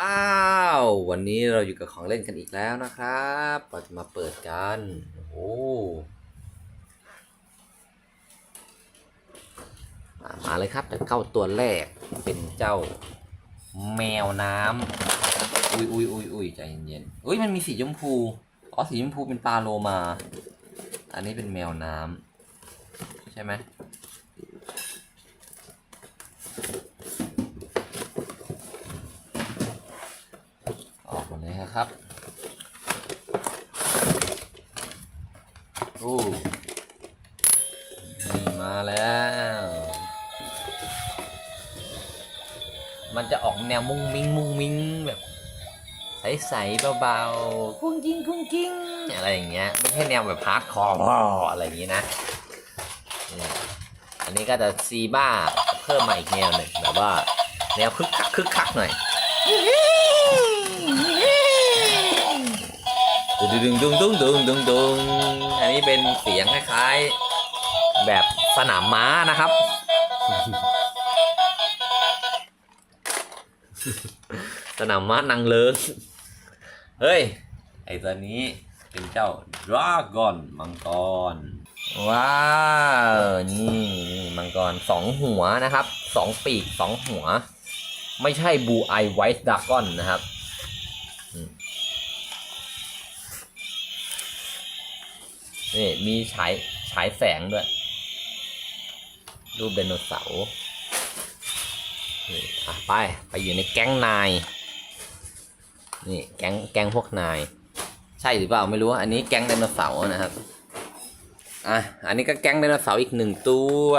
อ้าววันนี้เราอยู่กับของเล่นกันอีกแล้วนะครับเราจะมาเปิดกันโอ้มามาเลยครับจะเข้าตัวแรกเป็นเจ้าแมวน้ำอุ้ยอุ้ยอุ้ยอุ้ยใจเย็นๆอุ้ยมันมีสีชมพูอ๋อสีชมพูเป็นปลาโลมา อันนี้เป็นแมวน้ำใช่ไหม ออกหมดเลยครับโอ้นี่มาแล้ว มันจะออกแนวมุ้งมิ้งมุ้งมิ้งแบบใสๆเบาๆกุ้งกิ้งกุ้งกิ้งอะไรอย่างเงี้ยไม่ใช่แนวแบบฮาร์ดคอร์อะไรอย่างงี้นะอันนี้ก็จะซีบ้าเพิ่มมาอีกแนวหนึ่งแบบว่าแนวคึกคักคึกคักหน่อย ดึงดึงดึงดึงดึงดึงอันนี้เป็นเสียงคล้ายๆ แบบสนามม้านะครับ สนามม้านางเลิงเฮ้ย ไอตัวนี้เป็นเจ้าดราก้อนมังกร ว้าวนี่นี่มังกรสองหัวนะครับสองปีกสองหัว ไม่ใช่บูไอไวท์ดราก้อนนะครับ นี่มีฉายฉายแสงด้วย รูปไดโนเสาร์นี่อะไป ไปอยู่ในแก๊งนาย นี่แก๊งแก๊งพวกนาย ใช่หรือเปล่าไม่รู้ อันนี้แก๊งไดโนเสาร์นะครับ อะ อันนี้ก็แก๊งไดโนเสาร์อีกหนึ่งตัว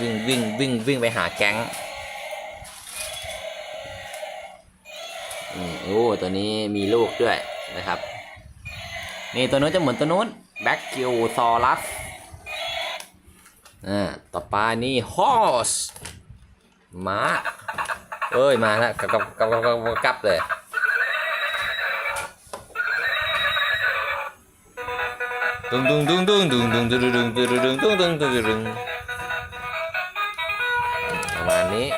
วิ่งวิ่งวิ่งวิ่งไปหาแก๊ง อืมโอ้ตัวนี้มีลูกด้วยนะครับ นี่ตัวนู้นจะเหมือนตัวนู้นแบ็กกิวซอรัสอ่าต่อไปนี่ฮอสม้าเอ้ย มาแล้วกับกับกับกับกับกับเลยดึงดึงดึงดึงดึงดึงดึงดึงดึงดึงดึงดึงดึงดึงดึงประมาณนี้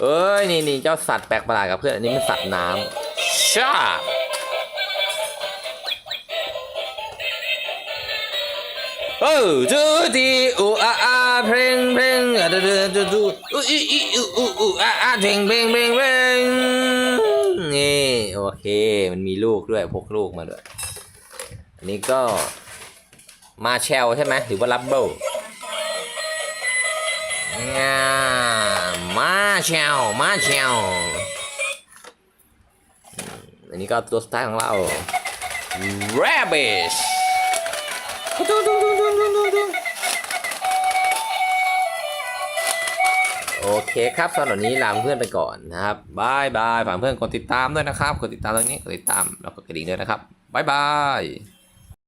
เอ้ยนี่นี่เจ้าสัตว์แปลกประหลาดกับเพื่อนอันนี้มันสัตว์น้ำชาเออจูดีอูอาอาเพลงเพลงอะดูดูดูอูอีอีอูอูอูอาอาเพลงเพลงเพลงเพลงนี่โอเคมันมีลูกด้วยพกลูกมาด้วยอันนี้ก็มาเชลใช่ไหมหรือว่าลับเบิลงามา เชลมาเชลอันนี้ก็ตัวสุดท้ายของเรา rabbit โอเคครับสำหรับนนี้ลาเพื่อนไปก่อนนะครับบายบายฝากเพื่อนกดติดตามด้วยนะครับ กดติดตามตรงนี้ กดติดตามแล้วก็กระดิ่งด้วยนะครับบายบาย